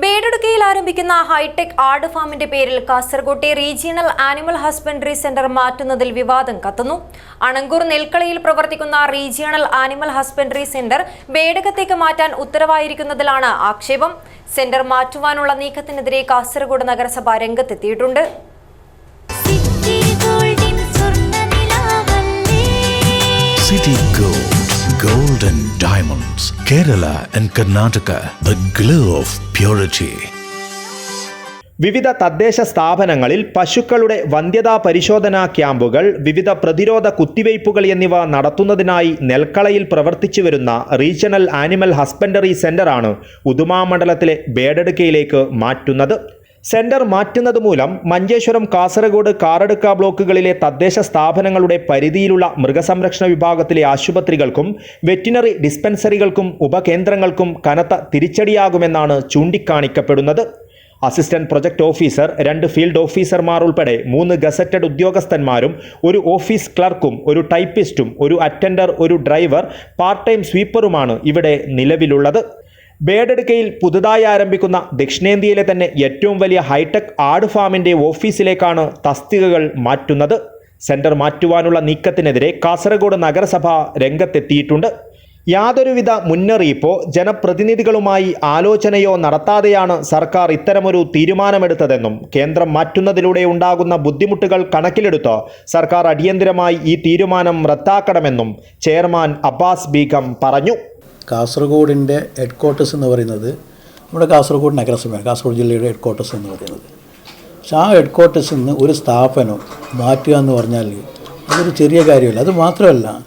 ബേഡുടുക്കയിൽ ആരംഭിക്കുന്ന ഹൈടെക് ആട് ഫാമിന്റെ പേരിൽ കാസർകോട്ടെ റീജിയണൽ ആനിമൽ ഹസ്ബൻഡറി സെന്റർ മാറ്റുന്നതിൽ വിവാദം കത്തുന്നു. അണങ്കൂർ നെൽക്കളയിൽ പ്രവർത്തിക്കുന്ന റീജിയണൽ ആനിമൽ ഹസ്ബൻഡറി സെന്റർ ബേഡകത്തേക്ക് മാറ്റാൻ ഉത്തരവായിരിക്കുന്നതിലാണ് ആക്ഷേപം. സെന്റർ മാറ്റുവാനുള്ള നീക്കത്തിനെതിരെ കാസർഗോഡ് നഗരസഭ രംഗത്തെത്തിയിട്ടുണ്ട്. Kerala and Karnataka, the glow of purity. വിവിധ തദ്ദേശ സ്ഥാപനങ്ങളിൽ പശുക്കളുടെ വന്ധ്യതാ പരിശോധനാ ക്യാമ്പുകൾ വിവിധ പ്രതിരോധ കുത്തിവയ്പ്പുകൾ എന്നിവ നടത്തുന്നതിനായി നെൽക്കളയിൽ പ്രവർത്തിച്ചു വരുന്ന റീജിയണൽ ആനിമൽ ഹസ്ബൻഡറി സെന്ററാണ് ഉദുമാ മണ്ഡലത്തിലെ ബേഡടുക്കയിലേക്ക് മാറ്റുന്നത് സെന്റർ മാറ്റുന്നത് മൂലം മഞ്ചേശ്വരം കാസർഗോഡ് കാറടുക്ക ബ്ലോക്കുകളിലെ തദ്ദേശ സ്ഥാപനങ്ങളുടെ പരിധിയിലുള്ള മൃഗസംരക്ഷണ വിഭാഗത്തിലെ ആശുപത്രികൾക്കും വെറ്റിനറി ഡിസ്പെൻസറികൾക്കും ഉപകേന്ദ്രങ്ങൾക്കും കനത്ത തിരിച്ചടിയാകുമെന്നാണ് ചൂണ്ടിക്കാണിക്കപ്പെടുന്നത്. അസിസ്റ്റന്റ് പ്രൊജക്ട് ഓഫീസർ രണ്ട് ഫീൽഡ് ഓഫീസർമാർ ഉൾപ്പെടെ മൂന്ന് ഗസറ്റഡ് ഉദ്യോഗസ്ഥന്മാരും ഒരു ഓഫീസ് ക്ലർക്കും ഒരു ടൈപ്പിസ്റ്റും ഒരു അറ്റൻഡർ ഒരു ഡ്രൈവർ പാർട്ട് ടൈം സ്വീപ്പറുമാണ് ഇവിടെ നിലവിലുള്ളത്. ബേഡെടുക്കയിൽ പുതുതായി ആരംഭിക്കുന്ന ദക്ഷിണേന്ത്യയിലെ തന്നെ ഏറ്റവും വലിയ ഹൈടെക് ആട് ഫാമിന്റെ ഓഫീസിലേക്കാണ് തസ്തികകൾ മാറ്റുന്നത്. സെന്റർ മാറ്റുവാനുള്ള നീക്കത്തിനെതിരെ കാസർഗോഡ് നഗരസഭ രംഗത്തെത്തിയിട്ടുണ്ട്. യാതൊരുവിധ മുന്നറിയിപ്പോ ജനപ്രതിനിധികളുമായി ആലോചനയോ നടത്താതെയാണ് സർക്കാർ ഇത്തരമൊരു തീരുമാനമെടുത്തതെന്നും കേന്ദ്രം മാറ്റുന്നതിലൂടെ ഉണ്ടാകുന്ന ബുദ്ധിമുട്ടുകൾ കണക്കിലെടുത്ത് സർക്കാർ അടിയന്തിരമായി ഈ തീരുമാനം റദ്ദാക്കണമെന്നും ചെയർമാൻ അബ്ബാസ് ബീഗം പറഞ്ഞു. കാസർഗോഡിന്റെ ഹെഡ് ക്വാർട്ടേഴ്സ് എന്ന് പറയുന്നത് നമ്മുടെ കാസർഗോഡ് നഗരസഭയാണ് കാസർഗോഡ് ജില്ലയുടെ ഹെഡ് ക്വാർട്ടേഴ്സ് എന്ന് പറയുന്നത്. പക്ഷെ ആ ഹെഡ് ക്വാർട്ടേഴ്സിൽ നിന്ന് ഒരു സ്ഥാപനം മാറ്റുക എന്ന് പറഞ്ഞാൽ അതൊരു ചെറിയ കാര്യമല്ല. അത് മാത്രമല്ല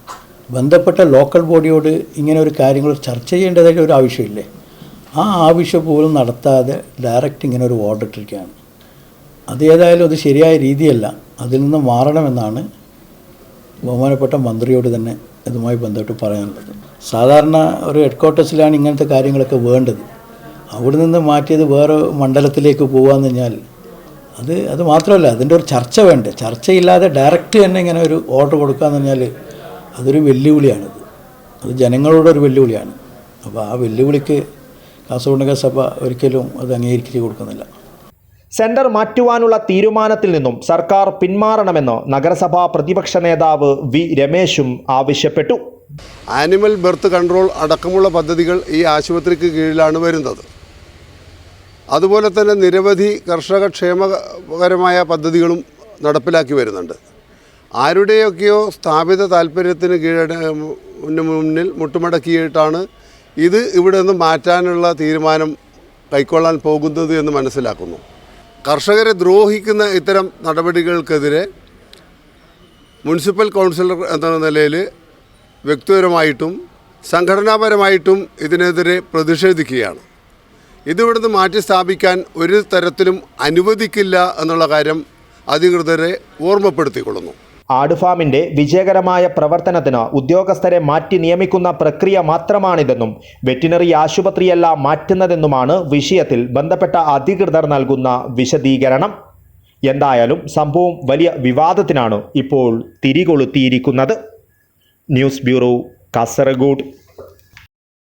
ബന്ധപ്പെട്ട ലോക്കൽ ബോഡിയോട് ഇങ്ങനെ ഒരു കാര്യങ്ങൾ ചർച്ച ചെയ്യേണ്ടതായിട്ട് ഒരു ആവശ്യമില്ലേ? ആ ആവശ്യം പോലും നടത്താതെ ഡയറക്റ്റ് ഇങ്ങനെ ഒരു ഓർഡർ ഇട്ടിരിക്കുകയാണ്. അത് ഏതായാലും അത് ശരിയായ രീതിയല്ല. അതിൽ നിന്ന് മാറണമെന്നാണ് ബഹുമാനപ്പെട്ട മന്ത്രിയോട് തന്നെ ഇതുമായി ബന്ധപ്പെട്ട് പറയാനുള്ളത് സാധാരണ ഒരു ഹെഡ് ക്വാർട്ടേഴ്സിലാണ് ഇങ്ങനത്തെ കാര്യങ്ങളൊക്കെ വേണ്ടത്. അവിടെ നിന്ന് മാറ്റിയത് വേറെ മണ്ഡലത്തിലേക്ക് പോകാമെന്ന് കഴിഞ്ഞാൽ അത് അത് മാത്രമല്ല അതിന്റെ ഒരു ചർച്ച വേണ്ടേ? ചർച്ചയില്ലാതെ ഡയറക്റ്റ് തന്നെ ഇങ്ങനെ ഒരു ഓർഡർ കൊടുക്കാന്ന് പറഞ്ഞാൽ അതൊരു വെല്ലുവിളിയാണത്. അത് ജനങ്ങളോടൊരു വെല്ലുവിളിയാണ്. അപ്പോൾ ആ വെല്ലുവിളിക്ക് കാസർഗോഡ് നഗരസഭ ഒരിക്കലും അത് അംഗീകരിച്ച് കൊടുക്കുന്നില്ല. സെന്റർ മാറ്റുവാനുള്ള തീരുമാനത്തിൽ നിന്നും സർക്കാർ പിന്മാറണമെന്ന് നഗരസഭാ പ്രതിപക്ഷ നേതാവ് വി രമേശും ആവശ്യപ്പെട്ടു. ആനിമൽ ബർത്ത് കൺട്രോൾ അടക്കമുള്ള പദ്ധതികൾ ഈ ആശുപത്രിക്ക് കീഴിലാണ് വരുന്നത്. അതുപോലെ തന്നെ നിരവധി കർഷക ക്ഷേമകരമായ പദ്ധതികളും നടപ്പിലാക്കി വരുന്നുണ്ട്. ആരുടെയൊക്കെയോ സ്ഥാപിത താല്പര്യത്തിന് കീഴട മുന്നിൽ മുട്ടുമടക്കിയിട്ടാണ് ഇത് ഇവിടെ നിന്ന് മാറ്റാനുള്ള തീരുമാനം കൈക്കൊള്ളാൻ പോകുന്നത് എന്ന് മനസ്സിലാക്കുന്നു. കർഷകരെ ദ്രോഹിക്കുന്ന ഇത്തരം നടപടികൾക്കെതിരെ മുനിസിപ്പൽ കൗൺസിലർ എന്ന നിലയിൽ വ്യക്തിപരമായിട്ടും സംഘടനാപരമായിട്ടും ഇതിനെതിരെ പ്രതിഷേധിക്കുകയാണ്. ഇതിവിടുന്ന് മാറ്റി സ്ഥാപിക്കാൻ ഒരു തരത്തിലും അനുവദിക്കില്ല എന്നുള്ള കാര്യം അധികൃതരെ ഓർമ്മപ്പെടുത്തിക്കൊള്ളുന്നു. ആടുഫാമിന്റെ വിജയകരമായ പ്രവർത്തനത്തിന് ഉദ്യോഗസ്ഥരെ മാറ്റി നിയമിക്കുന്ന പ്രക്രിയ മാത്രമാണിതെന്നും വെറ്റിനറി ആശുപത്രിയല്ല മാറ്റുന്നതെന്നുമാണ് വിഷയത്തിൽ ബന്ധപ്പെട്ട അധികൃതർ നൽകുന്ന വിശദീകരണം. എന്തായാലും സംഭവം വലിയ വിവാദത്തിനാണ് ഇപ്പോൾ തിരികൊളുത്തിയിരിക്കുന്നത്. News bureau Kasaragod.